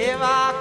એવા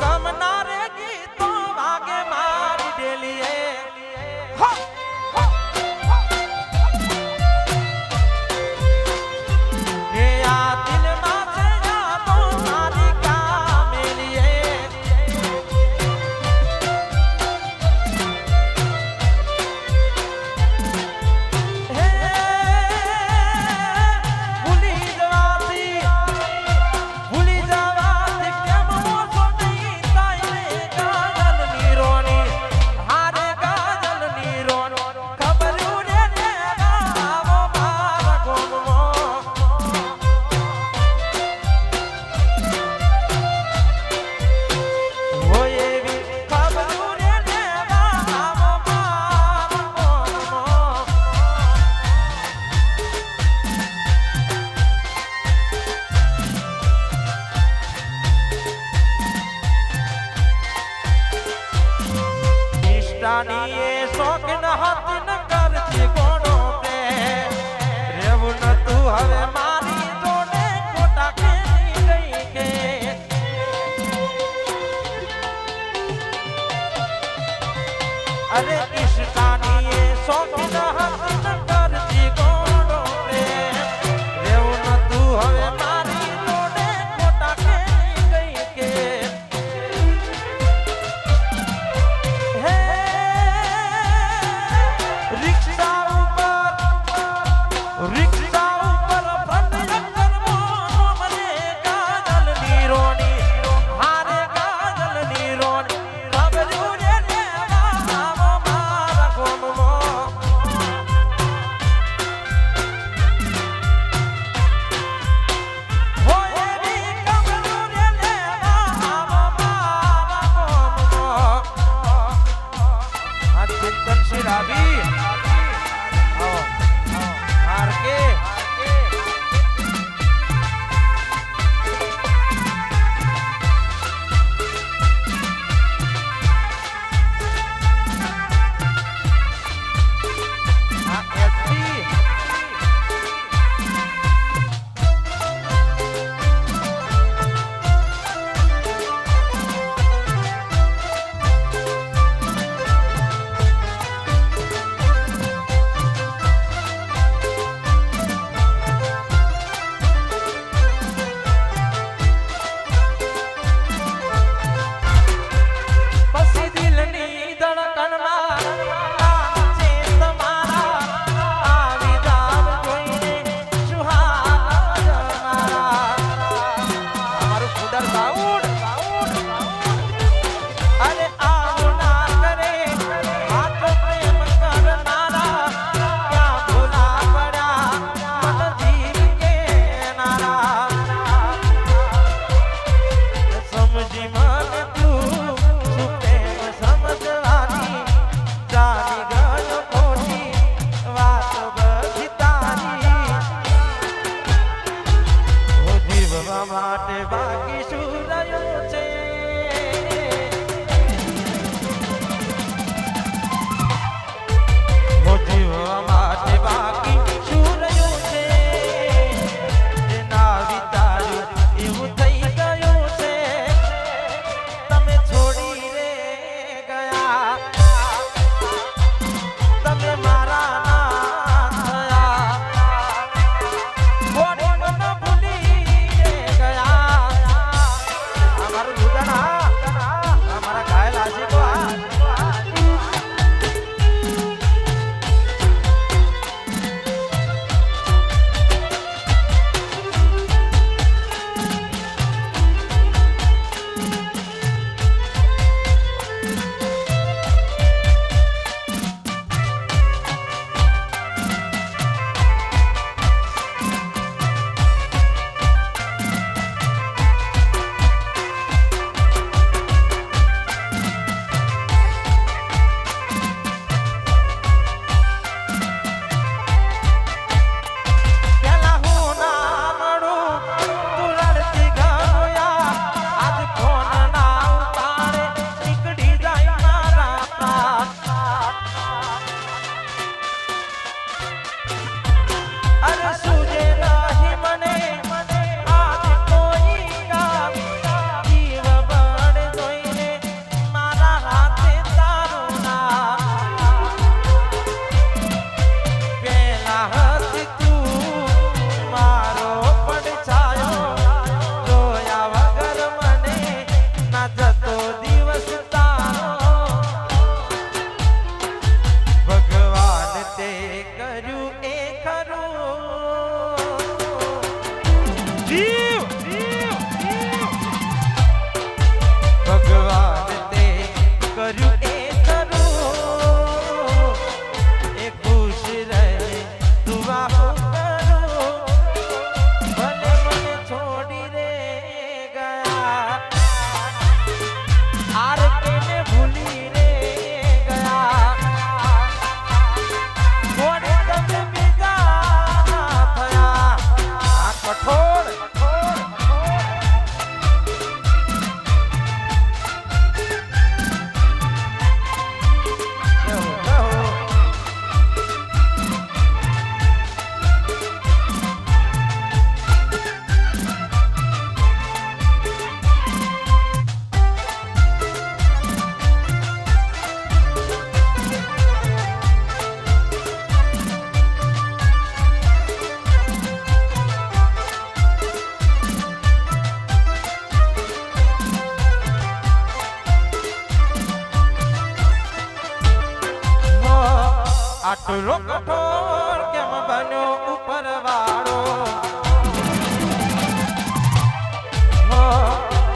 ભૂરો કઠોર કેમ બન્યો ઉપર વાળો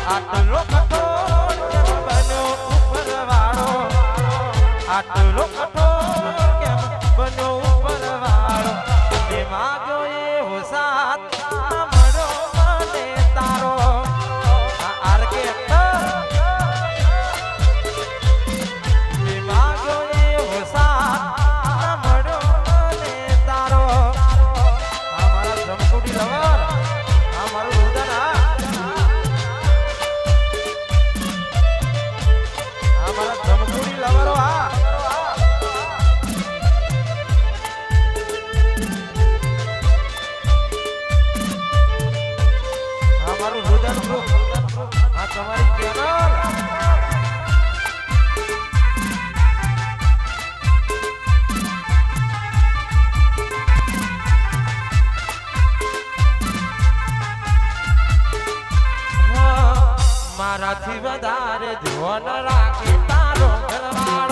આટલો કઠોર કેમ બન્યો ઉપર વાળો આટલો કઠોર કેમ બન્યો ઉપર વાળો એમાં જોઈએ હોશા મારાથી વધારે ધ્યાન રાખે તારો ઘરવાળો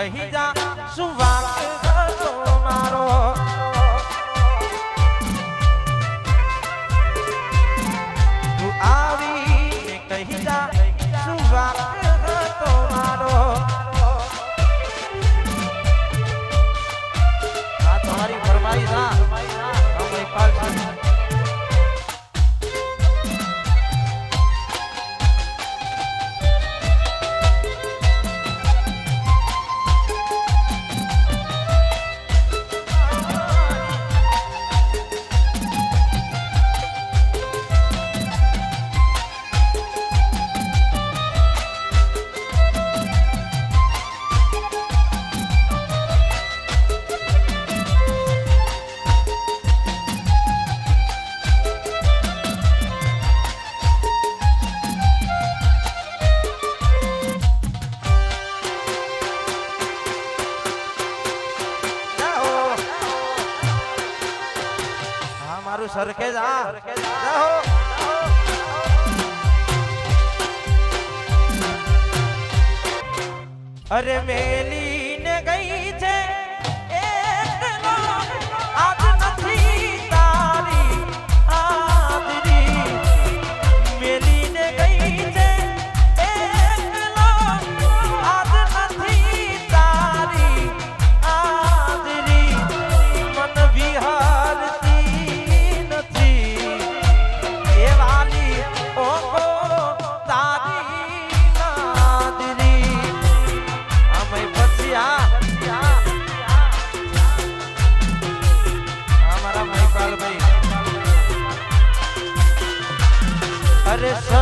哎，他。સરખે જા અરે મેલી রে